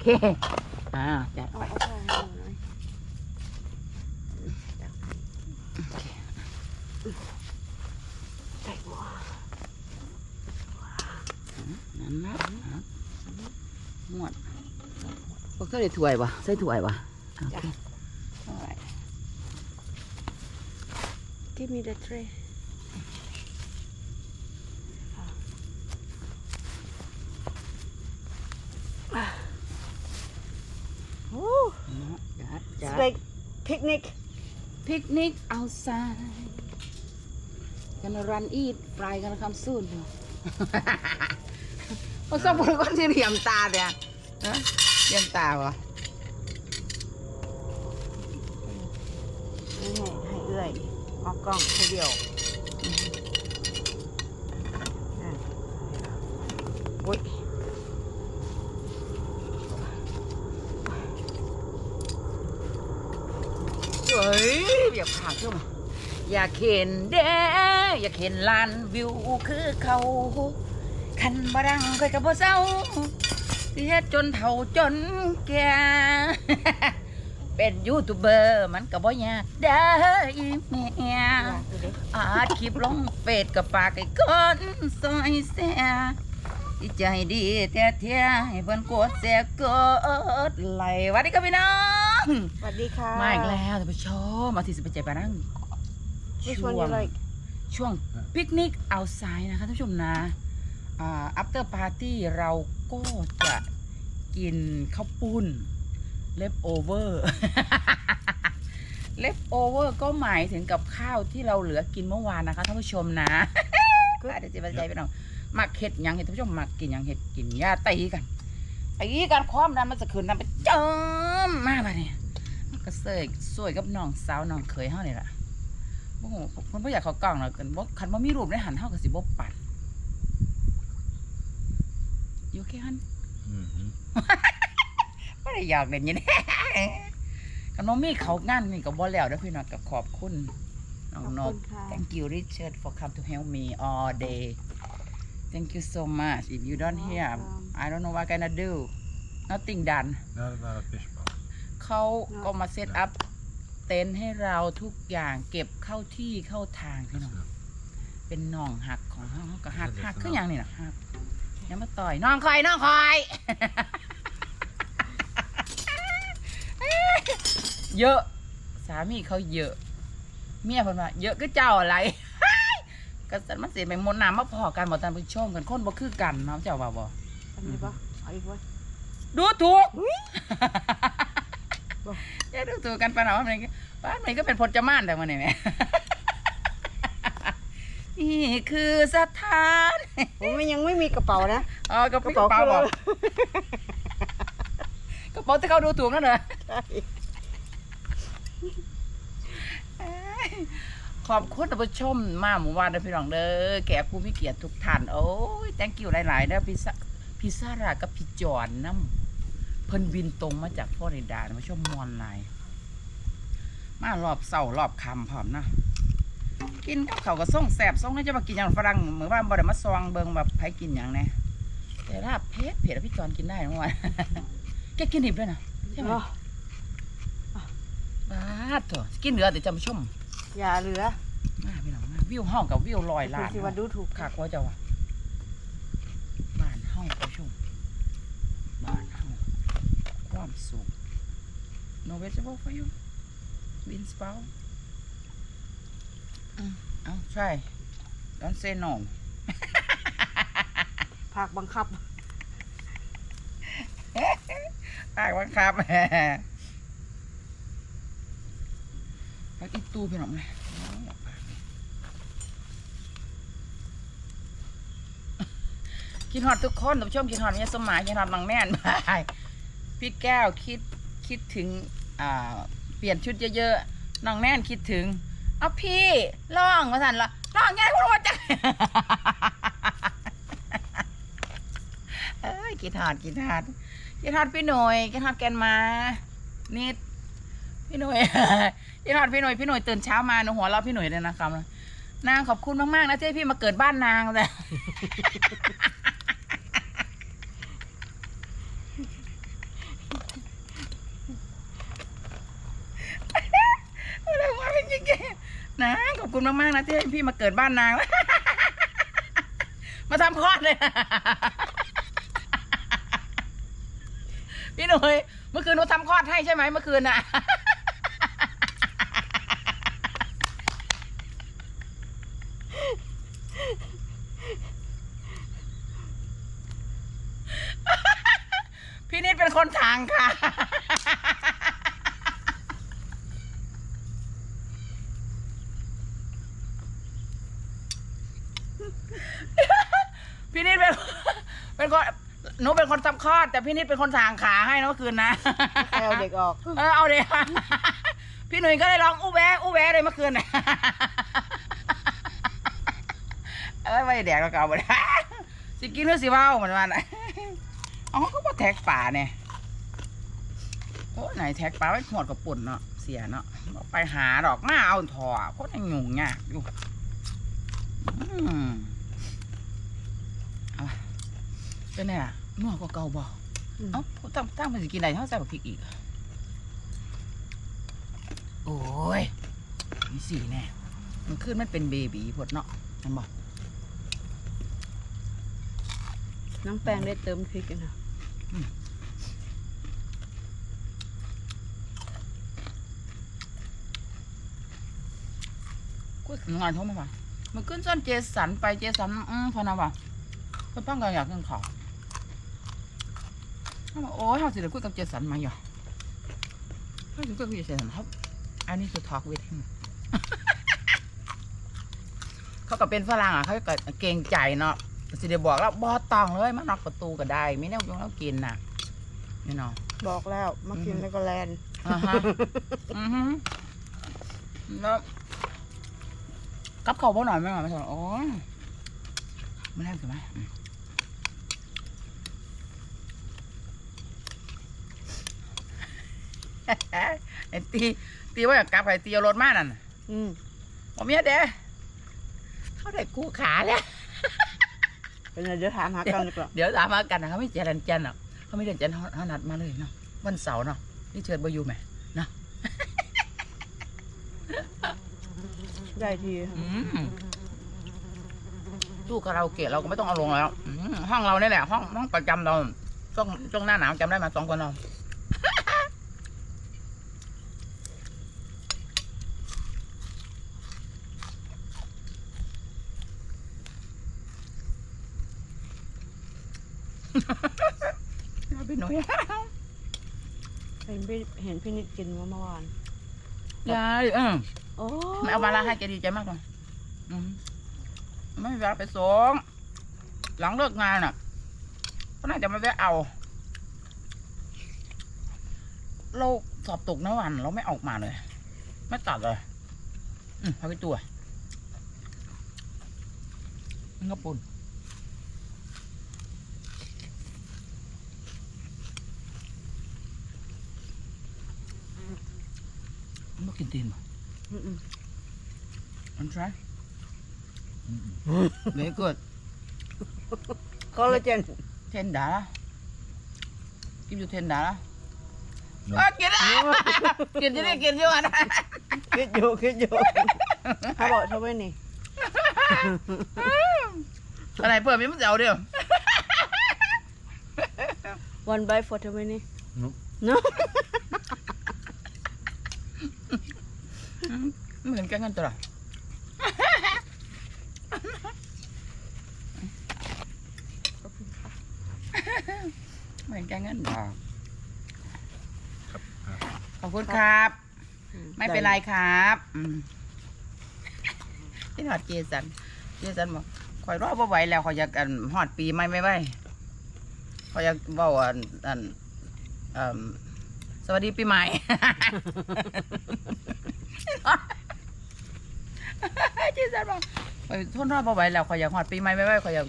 เค อ่าจัดไปเอาผ้าให้หนูหน่อยใส่หม้อนั่นนะหมดพวกเธอได้ถ้วยปะใส่ถ้วยปะโอเค Give me the tray โอ้ จัด It's จัด like picnic picnic outside gonna run eat fry gonna come soon พวกสองคนก็ที่เหลี่ยมตาเนี่ยนะเหลี่ยมตาวะให้ให้ให้เอื้อยออกกล้องให้เดียวอะโอ๊ย เฮ้ย อย่าผ่าเข้ามาอยากเห็นเด้อยากเห็นลานวิวคือเขาคันบรังเคยกับพ่เศร้าที่เฮ็ดจนเฒ่าจนแก่เป็นยูทูบเบอร์มันก็บ่ยากได้อีเมียอากดูดิอาจคลิปลงเฟซกับฝากไอ้คนซอยแซ่ใจดีแท้เทียให้เพิ่นกดแซ่กดไหลวัสดีครับพี่น้อง สวัสดีค่ะมาอีกแล้วท่านผู้ชมมาที่สิบเจ็ดปานั่ง Which ช่ว one ง you like ช่วงปิกนิกเอาไซนะคะท่านผู้ชมนะอ่า after party เราก็จะกินข้าวปุ้น left over left over ก็หมายถึงกับข้าวที่เราเหลือกินเมื่อวานนะคะท่านผู้ชมนะก็อาจจะเจ็บใจไปหน่อยมักเห็ดหยังเห็ดท่านผู้ชมมักกินหยังเห็ดกินยาตีกัน ตีกันความดันมันจะขึ้นดันไปจมมากไปเนี่ยมันก็เสยสวยกับน้องสาวน้องเคยเฮานี่ล่ะโอ้โหคนบ่อยากเขากล้องแล้วกันบ่คันบ่มีรูปในหันเฮาก็สิบ่ปัดอยู่แค่หัน Mhm. บ่ได้อยากเล่นอยินคันบ่มีเขางานนี่ก็บ่แล้วเด้อพี่น้องก็ขอบคุณน้องขอบนคุกณค่ะ Thank you, Richard, for come to help me all day. Thank you so much. If you don't here, Welcome. I don't know what gonna do. Nothing done. Not about a fish bowl. เขาก็มาเซตอัพเต็นท์ให้เราทุกอย่างเก็บเข้าที่เข้าทางพี่น้อง เป็นน่องหักของเขาเขาก็หักหักคืออย่างนี้นะหักยังมาต่อยน้องคอยน้องคอย เยอะ สามีเขาเยอะ เมียเพิ่นว่าเยอะก็เจ้าอะไร ก็สันมันเสียไปมนต์น้ำมาพอกันหมดตามไปชมกันคนบ่คือกันเนาะเจ้าว่าบ่อันนี้ปะเอาอีกวะดูถูกอุ๊ยบ่อย่าดูถูกกันปะเนาะมันก็บ้านมันก็เป็นพจมานแต่มันนี่แหม่นี่คือสถานผมมันยังไม่มีกระเป๋านะเออกระเป๋าขึ้นบแล้อวกกระเป๋าที่เขาดูถูกนั่นเหรอใช่ ขอบคุณท่านผู้ชมมาหมู่บ้านนะพี่น้องเด้อแก่ผู้มีเกียรติทุกท่านโอ้ย thank you หลายๆเด้อพี่ซะพี่ซารากับพี่จอนน้ำเพิ่นบินตรงมาจากฟลอริดามาชมมวนหลายมารอบเสาร์รอบคำพร้อมนะกินกับเขาวก็ส่งแสบส่งให้จะมากินอย่างฝรั่งเหมือนว่าบ่ได้มาซองเบิงแบบไผกินอย่างแน่แต่ถ้าเพชรเผ็ดแล้วพี่จอนกินได้นะวะแกกินดิบด้วยนะใช่ไหมเนาะบ้าดเถอะกินเหลือแต่จำชม อย่าเหลือมาพี่น้องมาวิวห้องกับวิวลอยคุล้าณนสิว่าดูถูกขากว่าเจ้าวะบ้านห้องผู้ชมบ้านห้องความสุข no vegetable for you bean sprout อืมเอาใช่ don't say no ภาคบังคับอ้างว่าครับ พักอีตู้พี่น้องเลยกินฮอดทุกคนท่านผู้ชมกินฮอดเนี่ยสมหมายกินฮอดนังแน่นบาพี่แก้วคิดคิดถึงอ่าเปลี่ยนชุดเยอะๆน้องแน่นคิดถึงเอาพี่ล่องมาสั่นละล่องไงพวกเราจังเอ้ยกินฮอดกินฮอดกินฮอดพี่หน่อยกินฮอดแกนมานิด พี่หน่วย พี่หนอดพี่หน่วยพี่หน่วยตื่นเช้ามาหนูหัวเราะพี่หน่วยเลยนะครับนางขอบคุณมากๆนะที่พี่มาเกิดบ้านนางแต่อะไรวะเป็นยังไงนาขอบคุณมากๆนะที่ให้พี่มาเกิดบ้านนาง มาทำคลอดเลย พี่หนุ่ยเมื่อคืนหนูทำคลอดให้ใช่ไหมเมื่อคืนน่ะ เป็นคนหนูเป็นคนทำคลอด แต่พี่นิดเป็นคนทางขาให้นะเมื่อคืนนะใครเอาเด็กออก เออเอาเด็กพี่หนุ่ยก็เลยร้องอู้แวะอู้แวะเลยเมื่อคืนน่ะเอ้ยไม่แดกแล้วเก่าหมดสิกินหรือสิเว้าเหมือนวันน่ะอ๋อเขาก็แท็กป่าเนี่ยโอ้ไหนแท็กป่าไว้หวดกับปุ่นเนาะเสียเนาะบอกไปหาดอกมาเอาถอโคตรยังงงยากอยู่อืมเอา เป็นไงล่ะนัวกว่าเก่าบ่อืมเอ้าตั้งตั้งมันสิกินอะไรเท่าใส่บักพริกอีกอะโอ้ยนี่สี่แน่มันขึ้นมันเป็นเบบีพดเนาะมันบอกน้องแป้งได้เติมพริกกันนะกุ้ยงานเขามาว่ะมันขึ้นซ่อนเจสันไปเจสันอืมพอนะว่ะเพิ่นป้องกันอยากกินข้าว เขาบอกโอ้ยเขาสิได้คุยกับเจสันมาอยู่เขาสิคุยกับเจสันเขาอันนี้คือ talk with him เขาก็เป็นฝรั่งอะเขาก็เกรงใจเนาะสิได้บอกแล้วบอตองเลยมานอกประตูก็ได้ไม่แน่ยงแล้วกินน่ะนี่เนาะบอกแล้วมากินอืมแล้วก็แลนด์อ่าฮะอือฮึแล้วกับเขาวบ่หน่อยไหมหน่อยไม่ถอนโอ้ยไม่ได้ถูกไหมอืม ไอ้ตีตีว่าอยากกลับไปตีเอารถมานั่นน่ะอืมผมเมียเด้เขาได้กู้ขาแล้วเป็นไงเดี๋ยวถามหากันดีกว่าเดี๋ยวถามมากันนะเขาไม่เจรันจันทร์หรอกเขาไม่เดินจันทร์เขาเขานัดมาเลยเนาะวันเสาร์เนาะนี่เชิญบอยู่ไหมได้ทีอืมตู้คาราโอเกะเราก็ไม่ต้องเอาลงแล้วอืมห้องเราเนี่ยแหละห้องห้องประจำเราช่วงช่วงหน้าหนาวจำได้มาสองคนเรา เราไปหน่อยเห็นพี่เห็นพี่นิดกินเมื่อวานยายเออโอ้ไม่เอามาละให้แกดีใจมากเลยอืมไม่มีเวลาไปส่งหลังเลิกงานอะก็น่าจะมาแวะเอา เราสอบตกนะวัน เราไม่ออกมาเลย ไม่ตัดเลย อืมพาไปตัวมันก็ปุ่นมันบ่กินตีนบ่ อืม I'm try very good คอลลาเจน ten dollar give you ten dollar No. อะกินอะกินที่นี่กินเยอะนะคิดอยู่คิดอยู่เขาบอกเท่าไหร่นี่อะไรเปิดมีมันจะเอาเดียว one bite for เท่าไหร่นี่ No. เนาะไม่เห็นแกงกันตัวละไม่เห็นแกงกันดอกขอบคุณครับ ไม่เป็นไรครับอืมที่หอดเจสัน เจสันบอกคอยรอบ่ไหวแล้วคอยอยากกันหอดปีไม่ไม่ไหวคอยอยากว่าอันอันสวัสดีปีใหม่ จสันบอกคอยทนรอบ่ไหวแล้วคออยากหอดปีใหม่ไม่ไหวคออยาก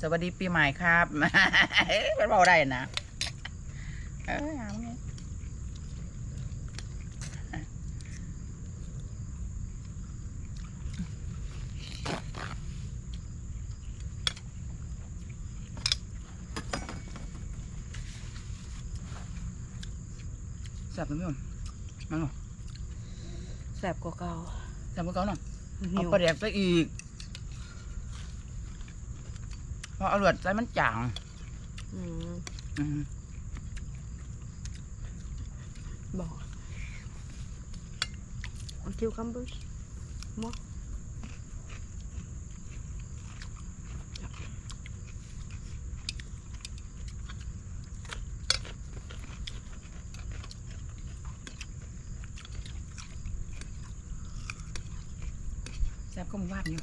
สวัสดีปีใหม่ครับมันเบาได้นะเออเอาไงแซ่บไหมพี่อมมันหรอ แสบกว่าเก่าแซ่บกว่าเก่าเนาะเอาหิวปลาแดกไปอีกเพราะเอาเลือดใจมันจางอืมอืมบอกเอาคิวคัมบุชมอ แซ่บก็มวาดอยู่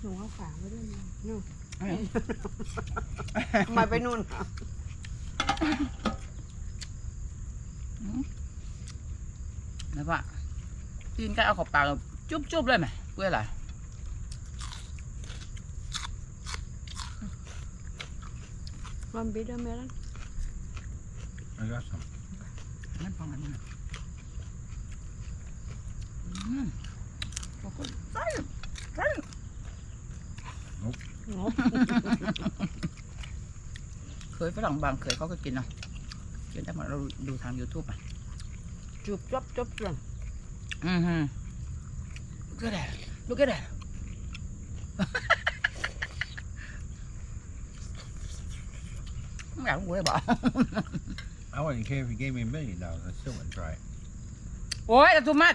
หนูเอาฝาไว้ด้วยนะนู่นทำไมาไปนู่นอะแล้วก็ตีนไก่เอาเขอบปากจุ๊บจุ๊บๆเลยไหม เพื่ออะไรมันบิดเดอร์เมลอน I got some. นั่นฟังอันนี้นะอืมบอกว่าใส่ใส่งบเคยฝรั่งบางเคยเขาก็กินเนาะกินแต่หมดเราดูทาง YouTube อะ จุบจับจับจับอือฮึ Look at that Look at that ไม่อยากรู้เลยบอก I wouldn't care if you gave me a million dollars. I still wouldn't try it. โอ้ยแต่ทุมัด